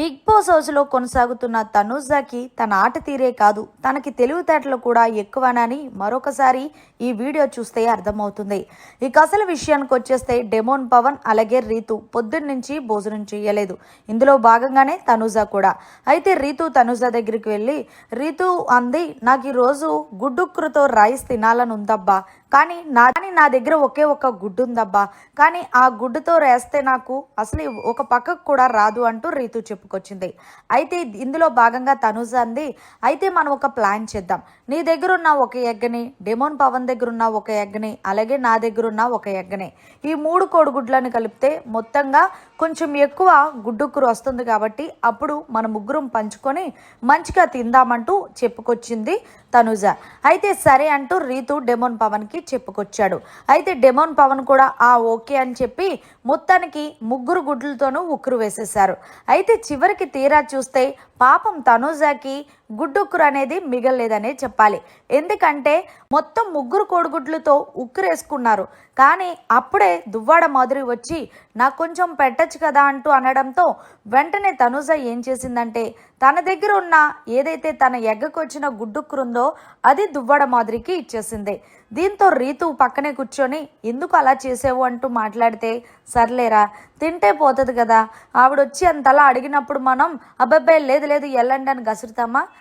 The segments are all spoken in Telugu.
బిగ్ బాస్ హౌస్లో కొనసాగుతున్న తనూజాకి తన ఆట తీరే కాదు. తనకి తెలివితేటలు కూడా ఎక్కువనని మరొకసారి ఈ వీడియో చూస్తే అర్థమవుతుంది. ఇక అసలు విషయానికి వచ్చేస్తే డెమోన్ పవన్ అలాగే రీతు పొద్దున్న నుంచి భోజనం చేయలేదు. ఇందులో భాగంగానే తనూజ కూడా. అయితే రీతు తనూజ దగ్గరికి వెళ్ళి రీతు అంది నాకు ఈరోజు గుడ్డుక్కురతో రైస్ తినాలని ఉందబ్బా. కానీ నా కానీ నా దగ్గర ఒకే ఒక గుడ్డు ఉందబ్బా కానీ ఆ గుడ్డుతో రేస్తే నాకు అసలు ఒక పక్కకు కూడా రాదు అంటూ రీతు చెప్పుకొచ్చింది. అయితే ఇందులో భాగంగా తనుజ అంది అయితే మనం ఒక ప్లాన్ చేద్దాం. నీ దగ్గర ఉన్న ఒక ఎగ్గని డెమోన్ పవన్ దగ్గర ఉన్న ఒక ఎగ్గని అలాగే నా దగ్గర ఉన్న ఒక ఎగ్గని. ఈ మూడు కోడిగుడ్లను కలిపితే మొత్తంగా కొంచెం ఎక్కువ గుడ్డుకురు వస్తుంది కాబట్టి అప్పుడు మన ముగ్గురం పంచుకొని మంచిగా తిందామంటూ చెప్పుకొచ్చింది తనుజ. అయితే సరే అంటూ రీతు డెమోన్ పవన్కి చెప్పుకొచ్చాడు. అయితే డెమోన్ పవన్ కూడా ఆ ఓకే అని చెప్పి మొత్తానికి ముగ్గురు గుడ్లతోనూ ఉక్కురు వేసేశారు. అయితే చివరికి తీరా చూస్తే పాపం తనూజాకి గుడ్డుక్కురు అనేది మిగలలేదనే చెప్పాలి. ఎందుకంటే మొత్తం ముగ్గురు కోడిగుడ్లతో ఉక్కురేసుకున్నారు. కానీ అప్పుడే దువ్వాడ మాధురి వచ్చి నాకు కొంచెం పెట్టచ్చు కదా అంటూ అనడంతో వెంటనే తనుజ ఏం చేసిందంటే తన దగ్గర ఉన్న ఏదైతే తన ఎగ్గకు వచ్చిన గుడ్డుక్కురుందో అది దువ్వాడ మాధురికి ఇచ్చేసింది. దీంతో రీతు పక్కనే కూర్చొని ఎందుకు అలా చేసావు? అంటూ మాట్లాడితే సర్లేరా తింటే పోతుంది కదా. ఆవిడ వచ్చి అంతలా అడిగినప్పుడు మనం అబ్బాయి లేదు లేదు ఎల్లండి అని గసురుతామా?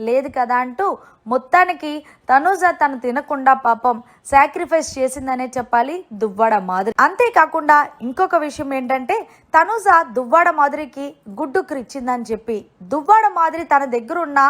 లేదు కదా అంటూ మొత్తానికి తనుజ తను తినకుండా పాపం సాక్రిఫైస్ చేసిందనే చెప్పాలి దువ్వాడ మాదిరి. అంతేకాకుండా ఇంకొక విషయం ఏంటంటే తనుజ దువ్వాడ మాదిరికి గుడ్డుకు ఇచ్చిందని చెప్పి. దువ్వాడ మాదిరి తన దగ్గర ఉన్న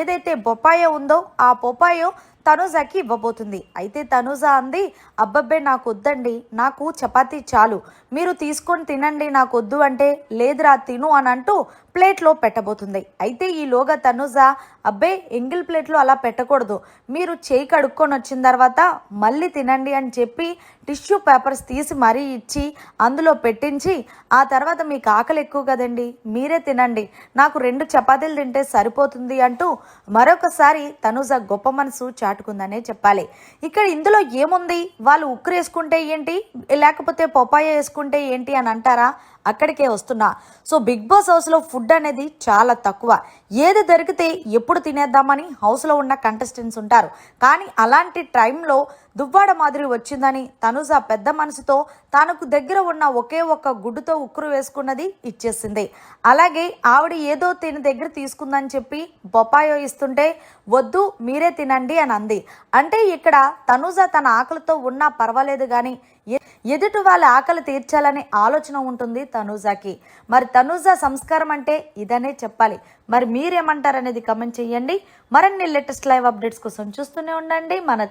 ఏదైతే బొప్పాయ ఉందో ఆ బొప్పాయో తనుజాకి ఇవ్వబోతుంది. అయితే తనుజా అంది అబ్బబ్బే నాకు వద్దండి నాకు చపాతీ చాలు. మీరు తీసుకొని తినండి నాకు వద్దు అంటే లేదురా తిను అని అంటూ ప్లేట్లో పెట్టబోతుంది. అయితే ఈలోగా తనుజ అబ్బే ఎంగిల్ ప్లేట్లో అలా పెట్టకూడదు. మీరు చేయి కడుక్కొని వచ్చిన తర్వాత మళ్ళీ తినండి అని చెప్పి టిష్యూ పేపర్స్ తీసి మరీ ఇచ్చి అందులో పెట్టించి ఆ తర్వాత మీకు ఆకలి ఎక్కువ కదండి మీరే తినండి. నాకు రెండు చపాతీలు తింటే సరిపోతుంది అంటూ మరొకసారి తనుజ గొప్ప మనసు చాటుకుందనే చెప్పాలి. ఇక్కడ ఇందులో ఏముంది? వాళ్ళు ఉక్కురు వేసుకుంటే ఏంటి? లేకపోతే పొపాయ వేసుకుంటే ఏంటి అని అంటారా? అక్కడికే వస్తున్నా. సో బిగ్ బాస్ హౌస్లో ఫుడ్ అనేది చాలా తక్కువ. ఏది దొరికితే ఎప్పుడు తినేద్దామని హౌస్లో ఉన్న కంటెస్టెంట్స్ ఉంటారు. కానీ అలాంటి టైంలో దువ్వాడ మాదిరి వచ్చిందని తనుజ పెద్ద మనసుతో తనకు దగ్గర ఉన్న ఒకే ఒక్క గుడ్డుతో ఉక్కురు వేసుకున్నది ఇచ్చేసింది. అలాగే ఆవిడ ఏదో తిని దగ్గర తీసుకుందని చెప్పి బొప్పాయో ఇస్తుంటే వద్దు మీరే తినండి అని అంది. అంటే ఇక్కడ తనుజ తన ఆకలితో ఉన్నా పర్వాలేదు కానీ ఎ- ఎదుటి వాళ్ళ ఆకలి తీర్చాలనే ఆలోచన ఉంటుంది తనూజాకి. మరి తనూజా సంస్కారం అంటే ఇదనే చెప్పాలి. మరి మీరేమంటారనేది కమెంట్ చేయండి. మరిన్ని లేటెస్ట్ లైవ్ అప్డేట్స్ కోసం చూస్తూనే ఉండండి. మన